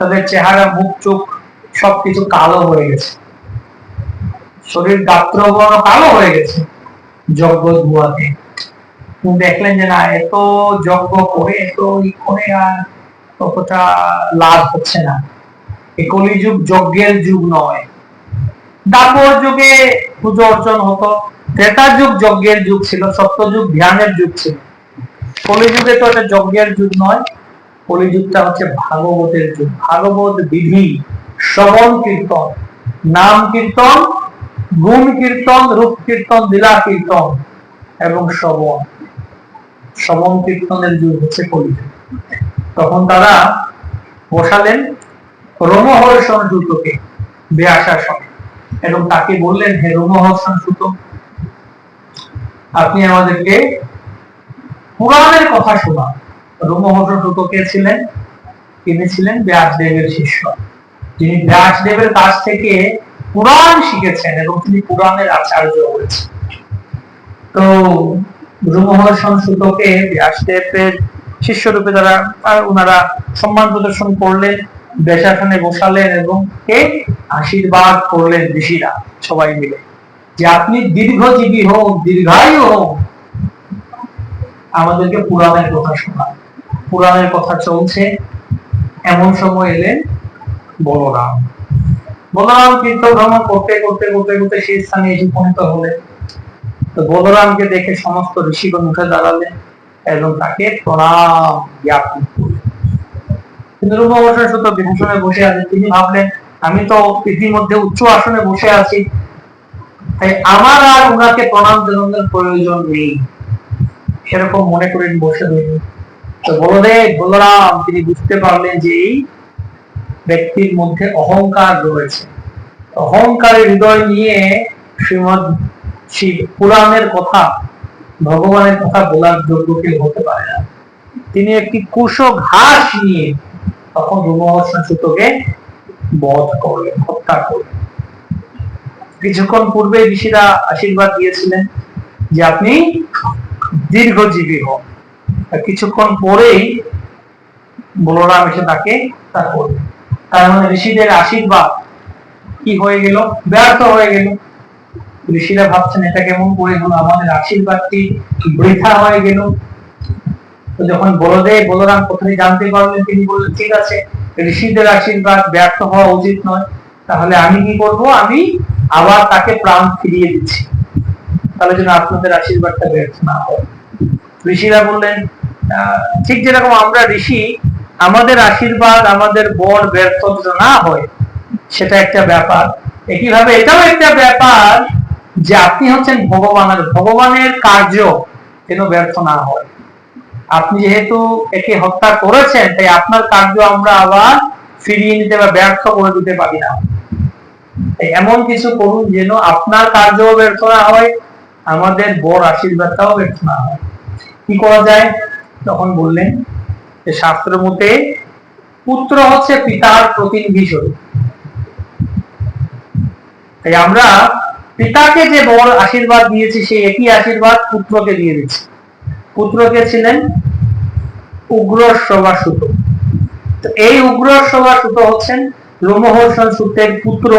তাদের চেহারা, মুখ, চোখ সবকিছু কালো হয়ে গেছে। শরীর গাত্রবর্ণ কালো হয়ে গেছে যজ্ঞ ধোয়াতে দেখলেন যে না, এত যজ্ঞ করে, এত ই করে আর ততটা লাভ হচ্ছে না। এই কলিযুগ যজ্ঞের যুগ নয়। দাপর যুগে পুজো অর্চন হতো। ত্রেতা যুগ যজ্ঞের যুগ ছিল সত্য যুগ ধ্যানের যুগ ছিল। কলিযুগে তো এটা যজ্ঞের যুগ নয়। কলিযুগটা হচ্ছে ভাগবতের যুগ। ভাগবত বিধি, শ্রবণ কীর্তন, নাম কীর্তন, গুণ কীর্তন, রূপ কীর্তন, লীলা কীর্তন এবং শ্রবণ। শ্রবণ কীর্তনের যুগ হচ্ছে কলিযুগ। তখন তারা বসালেন রোমহর্ষণ জুতোকে ব্যাসার সঙ্গে এবং তাকে বললেন, হে রোমহর্ষণ সুত আপনি আমাদেরকে পুরাণের কথা শোনান। সুত কে ছিলেন? তিনি ছিলেন ব্যাসদেবের শিষ্য। যিনি ব্যাসদেবের কাছ থেকে পুরাণ শিখেছেন এবং তিনি পুরাণের আচার্য তো রুমহর্ষণ সুতকে ব্যাসদেবের তারা ওনারা সম্মান প্রদর্শন করলেন বসালেন এবং কে? আশীর্বাদ করলেন ঋষিরা সবাই মিলে। যে আপনি দীর্ঘজীবী হোক, দীর্ঘায়ু হোক, আমাদেরকে পুরাণের কথা শোনান। পুরাণের কথা চলছে, এমন সময় এলেন বলরাম। বলরাম তীর্থ ভ্রমণ করতে করতে করতে করতে সেই স্থানে এসে উপনীত হলেন তো বলরামকে দেখে সমস্ত ঋষিগণ উঠে দাঁড়ালেন এবং তাকে প্রণাম জ্ঞাপন করলেন। কিন্তু রূপ অবসর শুধু বিভূষণে বসে আছেন। তিনি ভাবলেন, আমি তো ইতিমধ্যে উচ্চ আসনে বসে আছি। তাই আমার আর ওনাকে প্রণাম জানানোর প্রয়োজন নেই। সেরকম মনে করেন বসে রইলেন। তো বলদেব বলরাম, তিনি বুঝতে পারলেন যে এই ব্যক্তির মধ্যে অহংকার রয়েছে। অহংকারের হৃদয় নিয়ে শ্রীমদ শিব পুরাণের কথা, ভগবানের কথা বলার যোগ্য কেউ হতে পারে না। তিনি একটি কুশ ঘাস নিয়ে তখন রুমহর্ষণ সুতকে বধ করলেন, হত্যা করলেন। কিছুক্ষণ পূর্বে ঋষিরা আশীর্বাদ দিয়েছিলেন যে আপনি দীর্ঘজীবী হন। কিছুক্ষণ পরেই বলরাম এসে তাকে তা করলেন তার মানে ঋষিদের আশীর্বাদ কি হয়ে গেল? ব্যর্থ হয়ে গেল। ঋষিরা ভাবছেন, এটা কেমন করে হলো? আমাদের আশীর্বাদটি বৃথা হয়ে গেল? তো যখন বলদেব, বলরাম প্রথমে জানতে পারলেন, তিনি বললেন, ঠিক আছে, ঋষিদের আশীর্বাদ ব্যর্থ হওয়া উচিত নয়। তাহলে আমি কি করব? আমি আবার তাকে প্রাণ ফিরিয়ে দিচ্ছি। তাহলে যেন আপনাদের আশীর্বাদটা ব্যর্থ না হয়। ঋষিরা বললেন ঠিক যেরকম আমরা ঋষি, আমাদের আশীর্বাদ, আমাদের বর ব্যর্থ না হয়, সেটা একটা ব্যাপার। একইভাবে এটাও একটা ব্যাপার যে আপনি হচ্ছেন ভগবানের ভগবানের কার্য যেন ব্যর্থ না হয়। আপনি যেহেতু একে হত্যা করেছেন, তাই আপনার কার্য আমরা আবার ফিরিয়ে নিতে বা ব্যর্থ করে দিতে পারি না। এমন কিছু করুন যেন আপনার কার্য ব্যর্থ না হয়, আমাদের বর আশীর্বাদটাও ব্যর্থ না হয়। কি করা যায়? তখন বললেন যে শাস্ত্র মতে পুত্র হচ্ছে পিতার প্রতিনিধি স্বরূপ। তাই আমরা পিতাকে যে বড় আশীর্বাদ দিয়েছি, সেই একই আশীর্বাদ পুত্রকে দিয়ে দিচ্ছি। পুত্রকে ছিলেন? উগ্র সভা সুত তো এই উগ্র সভা সুত হচ্ছেন রোমহর্ষণ সূত্রের পুত্র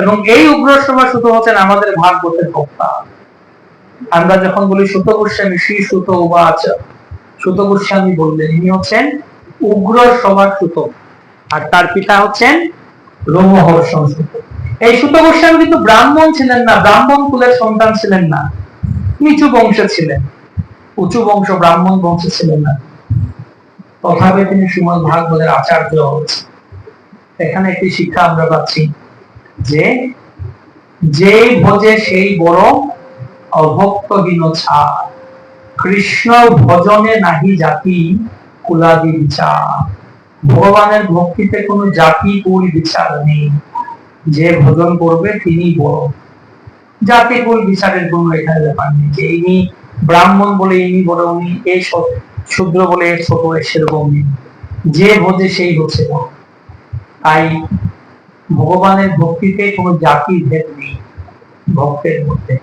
এবং এই উগ্র সভা সুত হচ্ছেন আমাদের ভাগবতের কর্তা আমরা যখন বলি সুত গোস্বামী শ্রী সুত উবাচ সুত গোস্বামী বললেন, ইনি হচ্ছেন উগ্র সভা সুত, আর তার পিতা হচ্ছেন রোমহর্ষণ সুত এই সুত গোস্বামী কিন্তু ব্রাহ্মণ ছিলেন না, ব্রাহ্মণ কুলের সন্তান ছিলেন না, নিচু বংশে ছিলেন, উঁচু বংশ ব্রাহ্মণ বংশে ছিলেন না। তথাপি তিনি সুমন ভাগবতের আচার্য হয়েছে এখানে একটি শিক্ষা আমরা পাচ্ছি যে, যেই ভোজে সেই বড় অভক্তহীন ছা কৃষ্ণ ভজনে নাহি জাতি কুলাদি বিচার ভগবানের ভক্তিতে কোনো জাতি কুল বিচার নেই। যে ভজন করবে তিনি বড়। জাতি কুল বিচারের এখানে ব্যাপার নেই। যে ইনি ব্রাহ্মণ বলে ইনি বড়, উনি শূদ্র বলে এ ছোট সেরকম নেই। যে ভোজে সেই হচ্ছে তাই ভগবানের ভক্তিতে কোনো জাতি ভেদ নেই। ভক্তের মধ্যে।